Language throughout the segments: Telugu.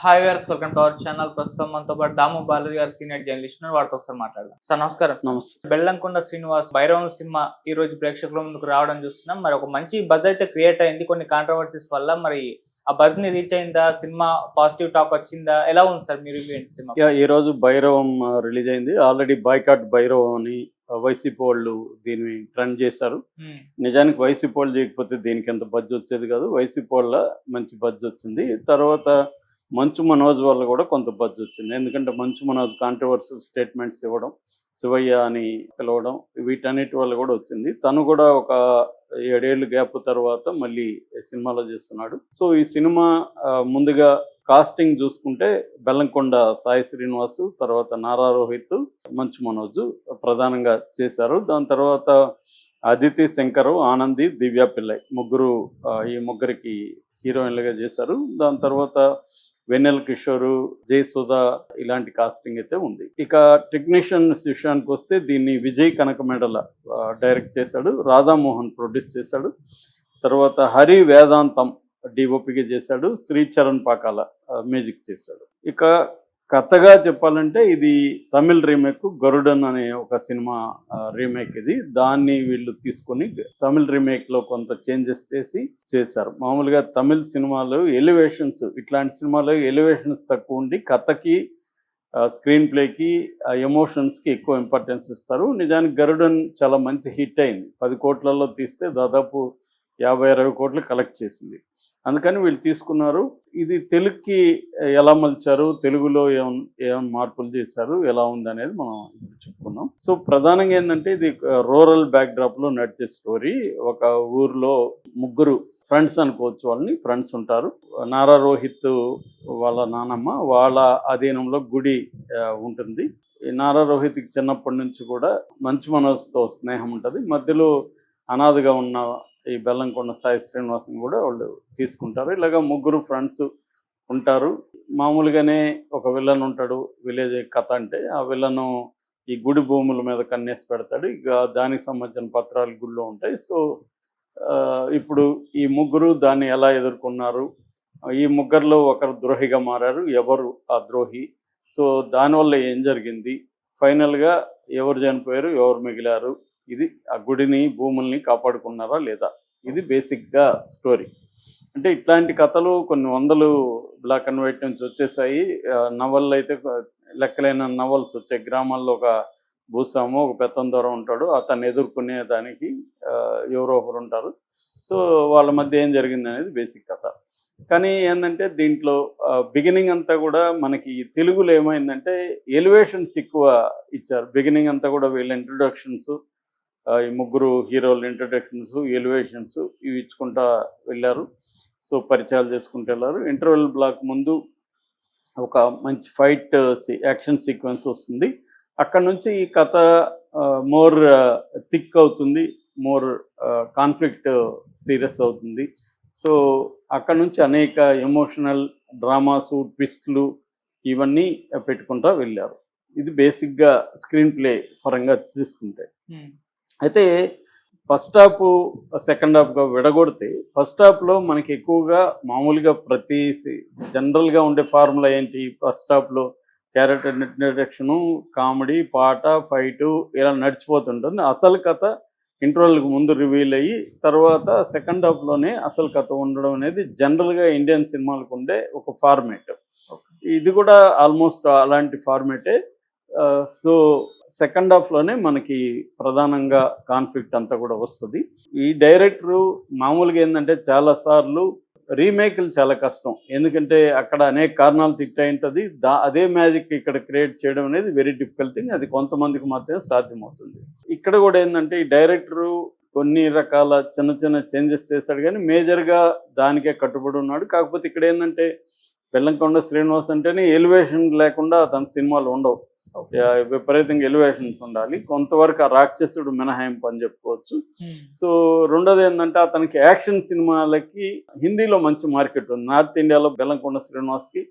హాయ్ గారు వెల్కమ్ టు అవర్ ఛానల్ ప్రస్తుతం మనతో పాటు దాము బాలాజీ గారు సీనియర్ జర్నలిస్ట్. వారితో ఒకసారి మాట్లాడదాం. సార్ నమస్కారం. నమస్తే. బెల్లంకొండ శ్రీనివాస్ భైరవం సినిమా ఈ రోజు ప్రేక్షకుల ముందుకు రావడం చూస్తున్నాం. మరి ఒక మంచి బజ్ అయితే క్రియేట్ అయింది. కొన్ని కాంట్రవర్సీస్ వల్ల మరి ఆ బజ్ని రీచ్ అయిందా? సినిమా పాజిటివ్ టాక్ వచ్చిందా? ఎలా ఉంది సార్ మీరు సినిమా? ఈ రోజు భైరవం రిలీజ్ అయింది. ఆల్రెడీ బాయ్కాట్ భైరవం అని వైసీపీ వాళ్ళు దీన్ని ట్రెండ్ చేశారు. ఉమ్, నిజానికి వైసీపీ వాళ్ళు చేయకపోతే దీనికి ఎంత బడ్జ్ వచ్చేది కాదు. వైసీపీ వాళ్ళ మంచి బడ్జ్ వచ్చింది. తర్వాత మంచు మనోజ్ వల్ల కూడా కొంత బజ్ వచ్చింది. ఎందుకంటే మంచు మనోజ్ కాంట్రవర్షియల్ స్టేట్మెంట్స్ ఇవ్వడం శివయ్య అని పిలవడం వీటన్నిటి వల్ల కూడా వచ్చింది. తను కూడా ఒక ఏడేళ్ళు గ్యాప్ తర్వాత మళ్ళీ సినిమాలో చేస్తున్నాడు. సో ఈ సినిమా ముందుగా కాస్టింగ్ చూసుకుంటే బెల్లంకొండ సాయి శ్రీనివాసు తర్వాత నారా రోహిత్ మంచు మనోజ్ ప్రధానంగా చేశారు. దాని తర్వాత అదితి శంకరు ఆనంది దివ్య పిల్లై ముగ్గురు ఈ ముగ్గురికి హీరోయిన్లుగా చేశారు. దాని తర్వాత వెన్నెల్ కిషోరు జయసుధ ఇలాంటి కాస్టింగ్ అయితే ఉంది. ఇక టెక్నీషియన్ విషయానికి వస్తే దీన్ని విజయ్ కనకమెడల డైరెక్ట్ చేశాడు. రాధామోహన్ ప్రొడ్యూస్ చేశాడు. తర్వాత హరి వేదాంతం డిఓపికి చేశాడు. శ్రీచరణ్ పాకాల మ్యూజిక్ చేశాడు. ఇక కథగా చెప్పాలంటే ఇది తమిళ్ రీమేక్ గరుడన్ అనే ఒక సినిమా రీమేక్ ఇది. దాన్ని వీళ్ళు తీసుకొని తమిళ్ రీమేక్లో కొంత చేంజెస్ చేసి చేశారు. మామూలుగా తమిళ్ సినిమాలు ఎలివేషన్స్ ఇట్లాంటి సినిమాలు ఎలివేషన్స్ తక్కువ ఉండి కథకి స్క్రీన్ ప్లేకి ఎమోషన్స్కి ఎక్కువ ఇంపార్టెన్స్ ఇస్తారు. నిజానికి గరుడన్ చాలా మంచి హిట్ అయింది. పది కోట్లలో తీస్తే దాదాపు యాభై అరవై కోట్లు కలెక్ట్ చేసింది. అందుకని వీళ్ళు తీసుకున్నారు. ఇది తెలుగుకి ఎలా మలిచారు? తెలుగులో ఏమన్నా ఏమైనా మార్పులు చేశారు? ఎలా ఉంది అనేది మనం ఇప్పుడు చెప్పుకున్నాం. సో ప్రధానంగా ఏంటంటే ఇది రూరల్ బ్యాక్డ్రాప్లో నడిచే స్టోరీ. ఒక ఊర్లో ముగ్గురు ఫ్రెండ్స్ అనుకోవచ్చు వాళ్ళని ఫ్రెండ్స్ ఉంటారు. నారా రోహిత్ వాళ్ళ నానమ్మ వాళ్ళ అధీనంలో గుడి ఉంటుంది. ఈ నారా రోహిత్కి చిన్నప్పటి నుంచి కూడా మంచి మనసుతో స్నేహం ఉంటుంది. మధ్యలో అనాథగా ఉన్న ఈ బెల్లంకొండ సాయి శ్రీనివాసం కూడా వాళ్ళు తీసుకుంటారు. ఇలాగ ముగ్గురు ఫ్రెండ్స్ ఉంటారు. మామూలుగానే ఒక విలన్ ఉంటాడు విలేజ్ కథ అంటే ఆ విలను ఈ గుడి భూముల మీద కన్నేసి పెడతాడు. ఇక దానికి సంబంధించిన పత్రాలు గుళ్ళో ఉంటాయి. సో ఆ, ఇప్పుడు ఈ ముగ్గురు దాన్ని ఎలా ఎదుర్కొన్నారు? ఈ ముగ్గురులో ఒకరు ద్రోహిగా మారారు ఎవరు ఆ ద్రోహి? సో దానివల్ల ఏం జరిగింది? ఫైనల్గా ఎవరు చనిపోయారు ఎవరు మిగిలారు? ఇది ఆ గుడిని భూముల్ని కాపాడుకున్నారా లేదా? ఇది బేసిక్గా స్టోరీ. అంటే ఇట్లాంటి కథలు కొన్ని వందలు బ్లాక్ అండ్ వైట్ నుంచి వచ్చేసాయి. నవళ్ళు అయితే లెక్కలైన నవల్స్ వచ్చాయి. గ్రామాల్లో ఒక భూస్వాము ఒక పెత్తందొర ఉంటాడు. అతన్ని ఎదుర్కొనే దానికి ఎవరో ఒకరు ఉంటారు. సో వాళ్ళ మధ్య ఏం జరిగింది అనేది బేసిక్ కథ. కానీ ఏంటంటే దీంట్లో బిగినింగ్ అంతా కూడా మనకి తెలుగులో ఏమైందంటే ఎలివేషన్స్ ఎక్కువ ఇచ్చారు. బిగినింగ్ అంతా కూడా వీళ్ళ ఇంట్రొడక్షన్స్ ఈ ముగ్గురు హీరోల ఇంట్రడక్షన్స్ ఎలివేషన్స్ ఇవి ఇచ్చుకుంటా వెళ్ళారు. సో పరిచయాలు చేసుకుంటూ వెళ్ళారు. ఇంటర్వెల్ బ్లాక్ ముందు ఒక మంచి ఫైట్ యాక్షన్ సీక్వెన్స్ వస్తుంది. అక్కడ నుంచి ఈ కథ మోర్ థిక్ అవుతుంది మోర్ కాన్ఫ్లిక్ట్ సీరియస్ అవుతుంది. సో అక్కడ నుంచి అనేక ఎమోషనల్ డ్రామాసు ట్విస్ట్లు ఇవన్నీ పెట్టుకుంటా వెళ్ళారు. ఇది బేసిక్గా స్క్రీన్ ప్లే పరంగా తీసుకుంటే. Hmm. అయితే ఫస్ట్ హాఫ్ సెకండ్ హాఫ్గా విడగొడితే ఫస్ట్ హాఫ్లో మనకి ఎక్కువగా మామూలుగా ప్రతి జనరల్గా ఉండే ఫార్ములా ఏంటి? ఫస్ట్ హాఫ్లో క్యారెక్టర్ ఇంట్రడక్షను కామెడీ పాట ఫైటు ఇలా నడిచిపోతుంటుంది. అసలు కథ ఇంటర్వెల్కి ముందు రివీల్ అయ్యి తర్వాత సెకండ్ హాఫ్లోనే అసలు కథ ఉండడం అనేది జనరల్గా ఇండియన్ సినిమాలకు ఉండే ఒక ఫార్మేట్ ఇది కూడా ఆల్మోస్ట్ అలాంటి ఫార్మేటే సో సెకండ్ హాఫ్లోనే మనకి ప్రధానంగా కాన్ఫ్లిక్ట్ అంతా కూడా వస్తుంది. ఈ డైరెక్టరు మామూలుగా ఏంటంటే చాలాసార్లు రీమేక్లు చాలా కష్టం. ఎందుకంటే అక్కడ అనేక కారణాలు తిట్టాయి ఉంటుంది. దా అదే మ్యాజిక్ ఇక్కడ క్రియేట్ చేయడం అనేది వెరీ డిఫికల్ట్ థింగ్. అది కొంతమందికి మాత్రమే సాధ్యమవుతుంది. ఇక్కడ కూడా ఏంటంటే ఈ డైరెక్టరు కొన్ని రకాల చిన్న చిన్న చేంజెస్ చేశాడు కానీ మేజర్గా దానికే కట్టుబడి ఉన్నాడు. కాకపోతే ఇక్కడ ఏంటంటే బెల్లంకొండ శ్రీనివాస్ అంటేనే ఎలివేషన్ లేకుండా అతని సినిమాలు ఉండవు. విపరీతంగా ఎలివేషన్స్ ఉండాలి. కొంతవరకు ఆ రాక్షసుడు మినహాయింపు అని చెప్పుకోవచ్చు. ఉమ్, సో రెండోది ఏంటంటే అతనికి యాక్షన్ సినిమాలకి హిందీలో మంచి మార్కెట్ ఉంది. నార్త్ ఇండియాలో బెల్లంకొండ శ్రీనివాస్కి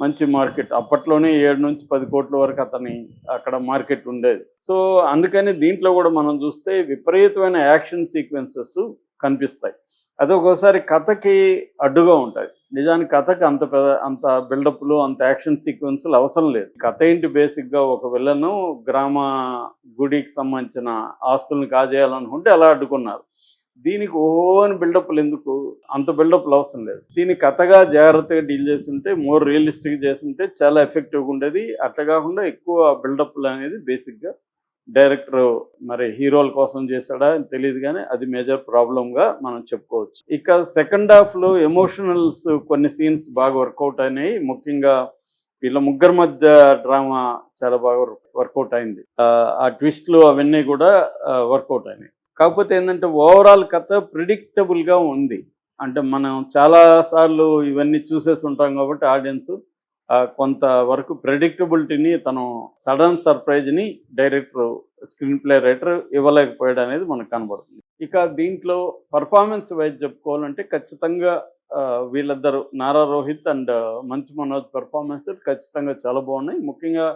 మంచి మార్కెట్. అప్పట్లోనే ఏడు నుంచి పది కోట్ల వరకు అతని అక్కడ మార్కెట్ ఉండేది. సో అందుకని దీంట్లో కూడా మనం చూస్తే విపరీతమైన యాక్షన్ సీక్వెన్సెస్ కనిపిస్తాయి. అది ఒక్కోసారి కథకి అడ్డుగా ఉంటాయి. నిజానికి కథకు అంత పెద్ద అంత బిల్డప్లు అంత యాక్షన్ సీక్వెన్స్లు అవసరం లేదు. కథ ఏంటి బేసిక్గా ఒక విలను గ్రామ గుడికి సంబంధించిన ఆస్తులను కాజేయాలనుకుంటే అలా అడ్డుకున్నారు. దీనికి ఓన్ బిల్డప్లు ఎందుకు? అంత బిల్డప్లు అవసరం లేదు. దీన్ని కథగా జాగ్రత్తగా డీల్ చేస్తుంటే మోర్ రియలిస్టిక్ చేస్తుంటే చాలా ఎఫెక్టివ్గా ఉండేది. అట్లా కాకుండా ఎక్కువ బిల్డప్లు అనేది బేసిక్గా డైరెక్టర్ మరి హీరోల కోసం చేశాడా అని తెలియదు కానీ అది మేజర్ ప్రాబ్లంగా మనం చెప్పుకోవచ్చు. ఇక సెకండ్ హాఫ్లో ఎమోషనల్స్ కొన్ని సీన్స్ బాగా వర్కౌట్ అయినాయి. ముఖ్యంగా వీళ్ళ ముగ్గురు మధ్య డ్రామా చాలా బాగా వర్కౌట్ అయింది. ఆ, ట్విస్ట్లు అవన్నీ కూడా వర్కౌట్ అయినాయి. కాకపోతే ఏంటంటే ఓవరాల్ కథ ప్రిడిక్టబుల్గా ఉంది. అంటే మనం చాలా సార్లు ఇవన్నీ చూసేసి ఉంటాం కాబట్టి ఆడియన్స్ కొంత వరకు ప్రెడిక్టబిలిటీని తను సడన్ సర్ప్రైజ్ని డైరెక్టర్ స్క్రీన్ ప్లే రైటర్ ఇవ్వలేకపోయాడు అనేది మనకు కనబడుతుంది. ఇక దీంట్లో పర్ఫార్మెన్స్ వైజ్ చెప్పుకోవాలంటే ఖచ్చితంగా వీళ్ళిద్దరు నారా రోహిత్ అండ్ మంచు మనోజ్ పెర్ఫార్మెన్స్ ఖచ్చితంగా చాలా బాగున్నాయి. ముఖ్యంగా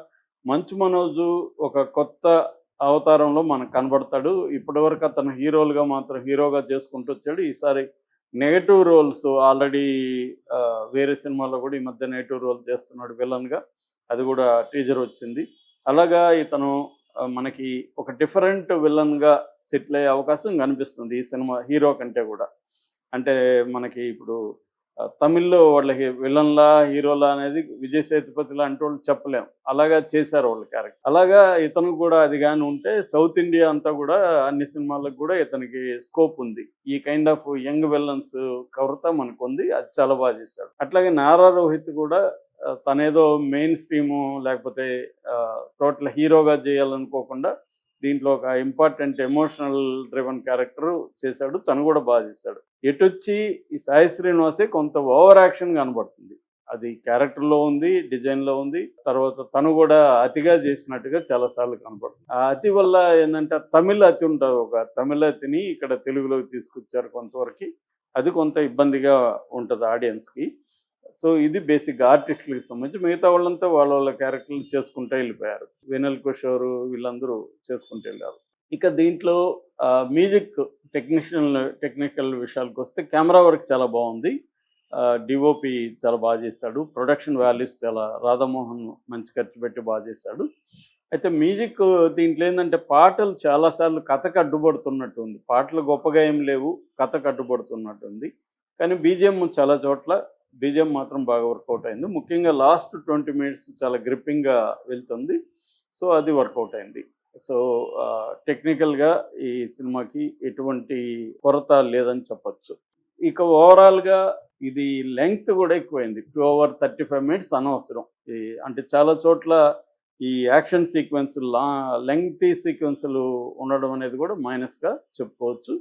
మంచు మనోజు ఒక కొత్త అవతారంలో మనకు కనబడతాడు. ఇప్పటివరకు అతను హీరోలుగా మాత్రం హీరోగా చేసుకుంటూ వచ్చాడు. ఈసారి నెగటివ్ రోల్స్ ఆల్రెడీ వేరే సినిమాలో కూడా ఈ మధ్య నెగటివ్ రోల్ చేస్తున్నాడు విలన్గా. అది కూడా టీజర్ వచ్చింది. అలాగా ఇతను మనకి ఒక డిఫరెంట్ విలన్గా సెటిల్ అయ్యే అవకాశం కనిపిస్తుంది ఈ సినిమా హీరో కంటే కూడా. అంటే మనకి ఇప్పుడు తమిళ్ళో వాళ్ళకి విలన్లా హీరోలా అనేది విజయ్ సేతుపతిలా అంటూ వాళ్ళు చెప్పలేం. అలాగా చేశారు వాళ్ళ క్యారెక్టర్. అలాగా ఇతను కూడా అది కానీ ఉంటే సౌత్ ఇండియా అంతా కూడా అన్ని సినిమాలకు కూడా ఇతనికి స్కోప్ ఉంది. ఈ కైండ్ ఆఫ్ యంగ్ విలన్స్ కవరత మనకు ఉంది. అది చాలా బాగా చేశాడు. అట్లాగే నారా రోహిత్ కూడా తనేదో మెయిన్ స్ట్రీము లేకపోతే టోటల్ హీరోగా చేయాలనుకోకుండా దీంట్లో ఒక ఇంపార్టెంట్ ఎమోషనల్ డ్రివన్ క్యారెక్టర్ చేశాడు. తను కూడా బాగా చేశాడు. ఎటొచ్చి ఈ సాయి శ్రీనివాసే కొంత ఓవర్ యాక్షన్ కనబడుతుంది. అది క్యారెక్టర్లో ఉంది డిజైన్లో ఉంది. తర్వాత తను కూడా అతిగా చేసినట్టుగా చాలాసార్లు కనపడుతుంది ఆ అతి వల్ల ఏంటంటే తమిళ అతి ఉంటుంది. ఒక తమిళ అతిని ఇక్కడ తెలుగులోకి తీసుకొచ్చారు కొంతవరకు. అది కొంత ఇబ్బందిగా ఉంటుంది ఆడియన్స్కి సో ఇది బేసిక్ ఆర్టిస్టులకు సంబంధించి మిగతా వాళ్ళంతా వాళ్ళ వాళ్ళ క్యారెక్టర్లు చేసుకుంటూ వెళ్ళిపోయారు. వెనల్ కిషోర్ వీళ్ళందరూ చేసుకుంటూ వెళ్ళారు. ఇక దీంట్లో మ్యూజిక్ టెక్నీషియన్ టెక్నికల్ విషయాలకు వస్తే కెమెరా వర్క్ చాలా బాగుంది. డిఓపి చాలా బాగా చేశాడు ప్రొడక్షన్ వాల్యూస్ చాలా రాధామోహన్ మంచి ఖర్చు పెట్టి బాగా చేశాడు అయితే మ్యూజిక్ దీంట్లో ఏంటంటే పాటలు చాలాసార్లు కథకు అడ్డుపడుతున్నట్టు ఉంది. పాటలు గొప్పగా ఏం లేవు కథకు అడ్డుపడుతున్నట్టు ఉంది. కానీ బీజిఎం చాలా చోట్ల బీజిఎం మాత్రం బాగా వర్కౌట్ అయింది. ముఖ్యంగా లాస్ట్ ట్వంటీ మినిట్స్ చాలా గ్రిప్పింగ్గా వెళ్తుంది. సో అది వర్కౌట్ అయింది. సో టెక్నికల్గా ఈ సినిమాకి ఎటువంటి కొరత లేదని చెప్పచ్చు. ఇక ఓవరాల్గా ఇది లెంగ్త్ కూడా ఎక్కువైంది. Two hour thirty five minutes అనవసరం. ఈ అంటే చాలా చోట్ల ఈ యాక్షన్ సీక్వెన్స్ లా లెంగ్తీ సీక్వెన్స్లు ఉండడం అనేది కూడా మైనస్గా చెప్పుకోవచ్చు.